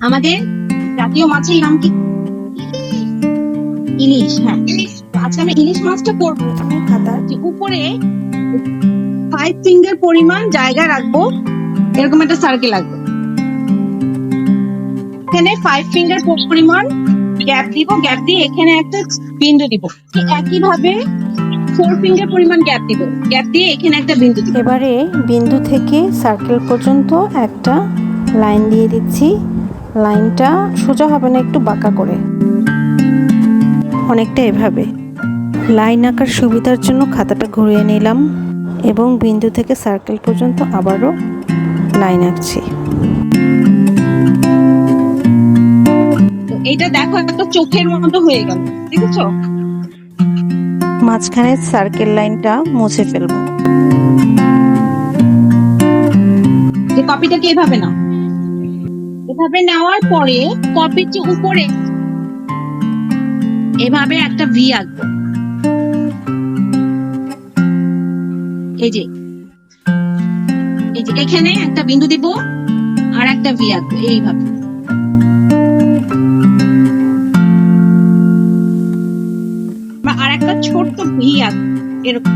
আমাদের জাতীয় মাছের নাম কি? ইলিশ হ্যাঁ। আজকে আমরা ইলিশ মাছটা করব। যে উপরে ফাইভ ফিঙ্গার পরিমাণ জায়গা রাখব। এরকম একটা সার্কেল এখানে ফাইভ ফিঙ্গার পরিমাণ গ্যাপ দিব। গ্যাপ দিয়ে এখানে একটা বিন্দু দিব। একই ভাবে ফোর ফিঙ্গার পরিমাণ গ্যাপ দিব। গ্যাপ দিয়ে এখানে একটা বিন্দু দিব। এবারে বিন্দু থেকে সার্কেল পর্যন্ত একটা লাইন দিয়ে দিচ্ছি। লাইনটা সোজা হবে না একটু বাঁকা করে। অনেকটা এভাবে। লাইন আঁকার সুবিধার জন্য খাতাটা ঘুরিয়ে নিলাম এবং বিন্দু থেকে সার্কেল পর্যন্ত আবারও লাইন আঁকছি। তো এইটা দেখো একটা চোখের মতো হয়ে গেল দেখেছ? মাঝখানে সার্কেল লাইনটা মুছে ফেলব। কপিটাকে এভাবে নাও? এভাবে নেওয়ার পরে কপির যে উপরে এভাবে একটা ভি আঁকবো। এই যে এই যে এখানে একটা বিন্দু দিব আর একটা ভি আঁকবো, এইভাবে। আর একটা ছোট্ট ভি আঁকবো, এরকম।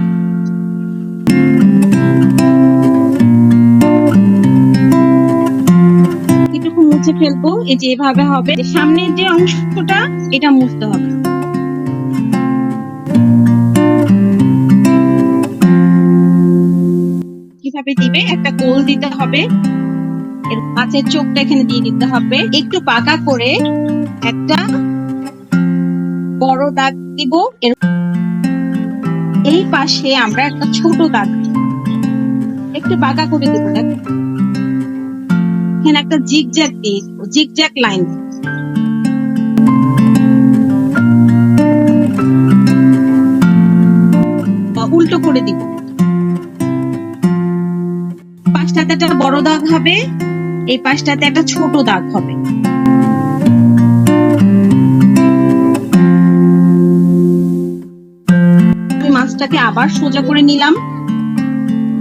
মুছে ফেলব, এই যে এভাবে হবে। সামনের যে অংশটা, এটা মুছতে হবে। কীভাবে দিবে? একটা গোল দিতে হবে। এর মাছের চোখটা এখানে দিয়ে দিতে হবে। একটু পাকা করে একটা বড় দাগ দিব। এর এই পাশে আমরা একটা ছোট দাগ। একটু পাকা করে দিব, দেখো। এখানে একটা জিগ জ্যাক দিয়ে দিব জিগ জ্যাক লাইন উল্টো করে দিব। পাঁচটাতে একটা বড় দাগ হবে, এই পাঁচটাতে একটা ছোট দাগ হবে। মাছটাকে আবার সোজা করে নিলাম।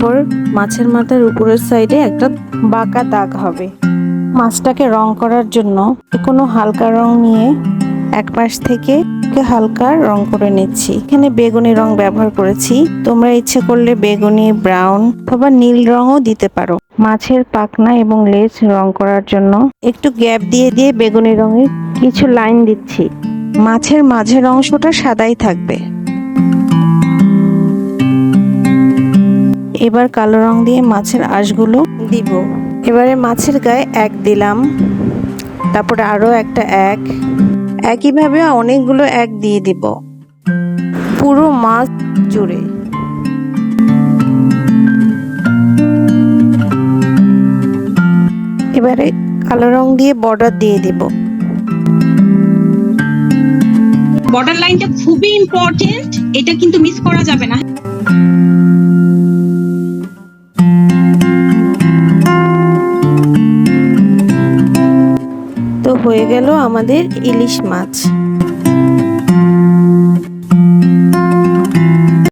পর মাছের মাথার উপরের সাইডে একটা বাঁকা দাগ হবে। মাছটাকে রং করার জন্য কোনো হালকা রং নিয়ে এক পাশ থেকে হালকা রং করে নিচ্ছি। এখানে বেগুনি রং ব্যবহার করেছি। তোমরা ইচ্ছে করলে বেগুনি, ব্রাউন অথবা নীল রঙও দিতে পারো। মাছের পাখনা এবং লেজ রং করার জন্য একটু গ্যাপ দিয়ে দিয়ে বেগুনি রঙের কিছু লাইন দিচ্ছি। মাছের মাঝের অংশটা সাদাই থাকবে। এবার কালো রং দিয়ে মাছের আঁশগুলো দিব। এবারে মাছের গায়ে এক দিলাম, তারপরে আরও একটা এক। একইভাবে অনেকগুলো এক দিয়ে দিব। পুরো মাছ জুড়ে। এবারে কালো রং দিয়ে বর্ডার দিয়ে দিব। বর্ডার লাইনটা খুবই ইম্পর্টেন্ট, এটা কিন্তু মিস করা যাবে না। গেল আমাদের ইলিশ মাছ।